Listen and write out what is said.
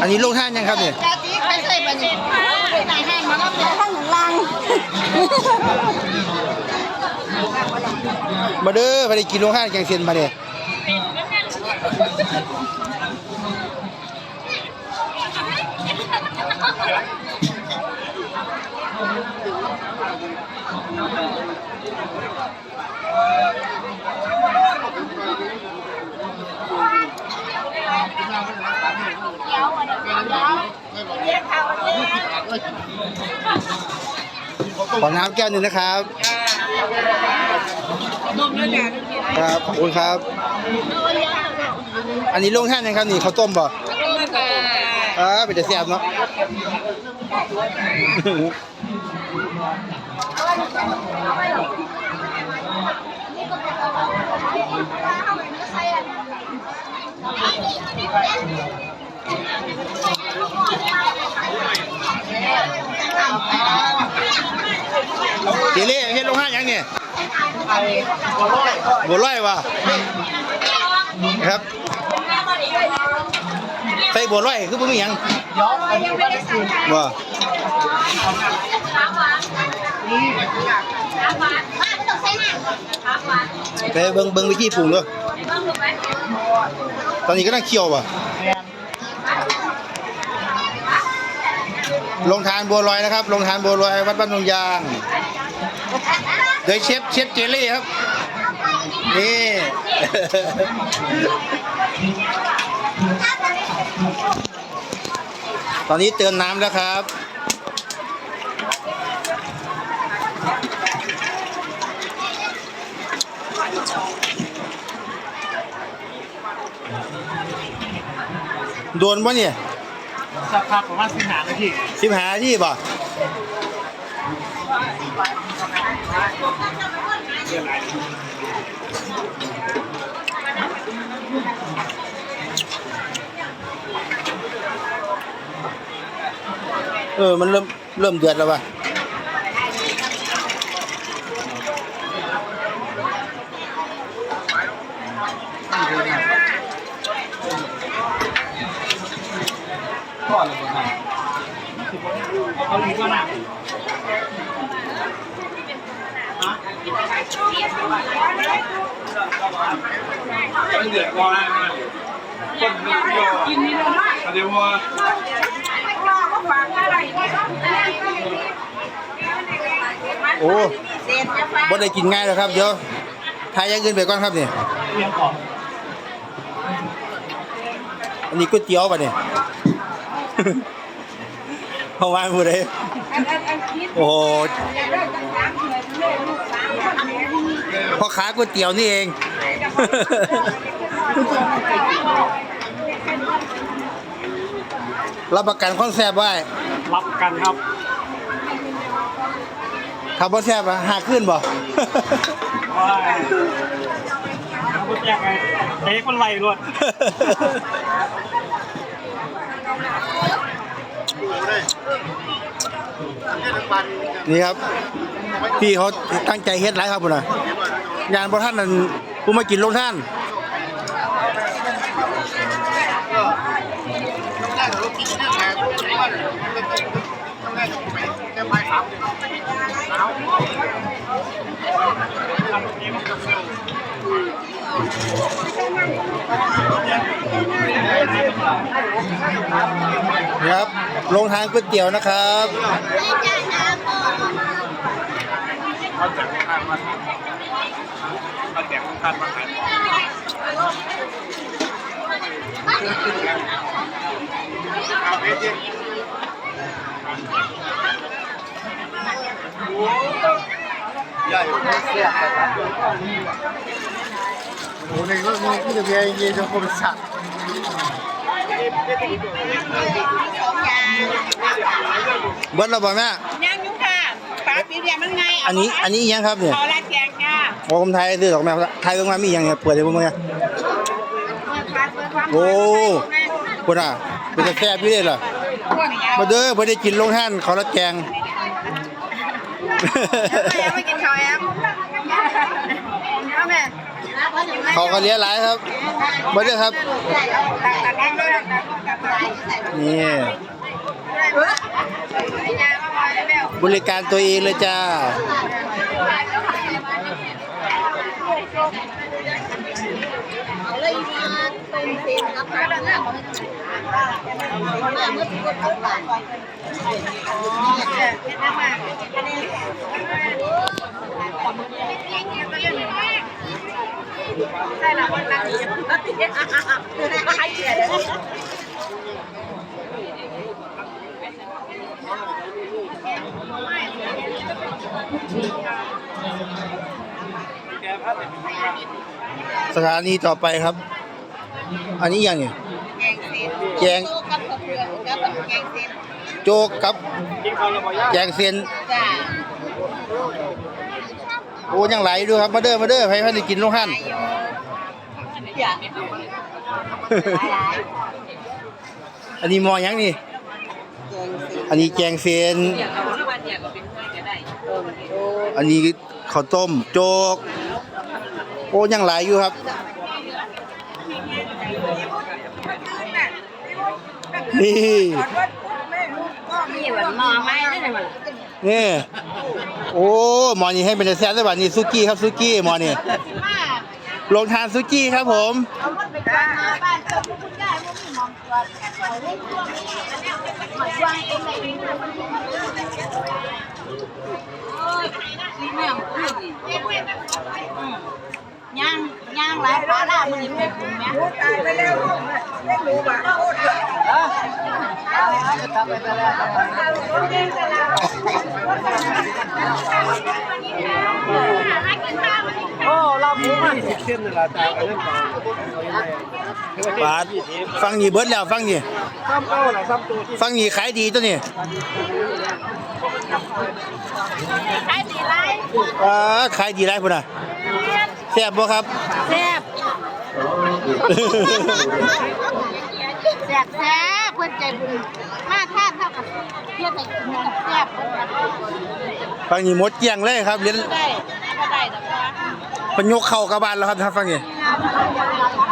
อันนี้ลงท่านยังครับเนี่ยจาติไปใส่บัญชีไปไหนห้างมาแล้วข้างหลังลังมาเด้อไปได้กินลงท่านแกงเซียนมาเนี่ย ขอน้ำแก้วหนึ่งนะครับครับขอบคุณครับ อันนี้ลงท่านยังครับนี่ข้าวต้มบ่อ่าเป็นแต่แซ่บเนาะเจเล่เฮ็ดลงท่าน ยังเนี่ยบัวลอยว่ะครับใส่บัวลอยคือบ่มีหยังบ่ไปเบิ่งเบิ่งวิธีปรุงเด้อตอนนี้ก็นั่งเคี่ยวป่ะลงทานบัวลอยนะครับ ลงทานบัวลอยวัดบ้านดงยาง โดยเชฟเชฟเจลลี่ครับ นี่ ตอนนี้เติมน้ำแล้วครับโดนปะเนี่ยสักพักประมาณสิบหานาทีสิบหาที่ป่ะ เออ มันเริ่มเริ่มเดือดแล้วว่ะ ก่อนเลยครับเขาดีกว่าหนัก เดือดร้อนคนนึกโยกินนี่เลยเดี๋ยวว่าโอ้บ่ได้กินง่ายแล้วครับ เดี๋ยวทายอย่างอื่นไปก่อนครับเนี่ยอันนี้ก๋วยเตี๋ยวป่ะเนี่ยเพราะว่าผู้ใดโอ้ พ่อค้าก๋วยเตี๋ยวนี่เอง รับประกันคอนแซบไว้รับกันครับถ้าบ่แซบอะหาขึ้นบ่ว่าเขาพูดยังไงเตะคนไหลรวด นี่ครับ พี่เขาตั้งใจเฮ็ดไลายครับพุ่นน่ะงานประท่านนั้นกูมากินลงท่าน ลงทางก๋วยเตี๋ยวนะครับเขาแจกทานมาเขาแจกทานมาขายใหญ่เสียโอ้ในก็มีที่จะมีเยจะคนสัตว์ เบิดแล้วบ่แม่ย่างยุค่ะปลาปีเดียมันไงอันนี้อันนี้อิหยังครับเนี่ยขอละแกงจ้าโอ้ผมไทยซื้อดอกแม่ไทยเบิ่งมามีอิหยังเนี่ยเปิดให้เบิ่งเนี่ยเปิดปลาเปิดความโอ้พุ่นอะเป็นแต่แซ่บอยู่เด้ล่ะพวกนี้มาเด้อบ่ได้กินลงท่านเขาวละแกงยังไม่กินข้าวแอมเอาแม่เขาก็เลี้ยหลายครับมาเด้อครับ นี่บริการตัวเองเลยจ้า ใช่แล้วมันนั่งอยู่ให้เกียรติเลยแกพัดเนี่ย สถานีต่อไปครับ อันนี้ยังไงแกงเส้นแกงกับข้าวเปลือกกับแกงเส้นโจ๊กกับกินข้าวแล้วบ่ย่าแกงเซียนจ้าโอ้ยังไหลอยู่ครับมาเด้อมาเด้อให้พันได้กินลงหันอายุอย่าอันนี้หมอยังนี่ อันนี้แกงเซียน อันนี้ข้าวต้มโจ๊ก โอ้ยังไหลอยู่ครับ นี่มีเหมือนมอไม้ได้ไหมนี่ โอ้หมอนี่ให้เป็นแซ่บได้บัดนี้ซุกี้ครับซุกี้หมอนี่ลงทานซุกี้ครับผม เอาหมดไปก่อนนะบ้านเจ้าคุณยายว่ามีมองตัวเอาไว้ตั วนี้หมายวางเองเลยย่างย่างหลายปลาล่ามันยังไม่ปรุงเนี่ยตายไปแล้วไม่รู้ว่าโคตรจะทำไปแล้วโอ้เราหมูมันสิบเส้นนี่ล่ะจ้าอันนั้นก็บาทฟังนี่เบิดแล้วฟังนี่ซ้ำเก้าล่ะซ้ำตัวที่ฟังนี่ขายดีตัวนี้ขายดีไรอ่าขายดีไรพุ่นน่ะแซ่บบ่ครับแซ่บแซ่บแซ่บเพื่อนใจบุญมาท่านเท่ากับเพื่อนไหนกินกับแซ่บฟังนี่หมดเกลี้ยงเลยครับเรียนได้ก็ได้แต่ว่าเพิ่นยกเข้ากระบาลแล้วครับถ้าฟังนี่เ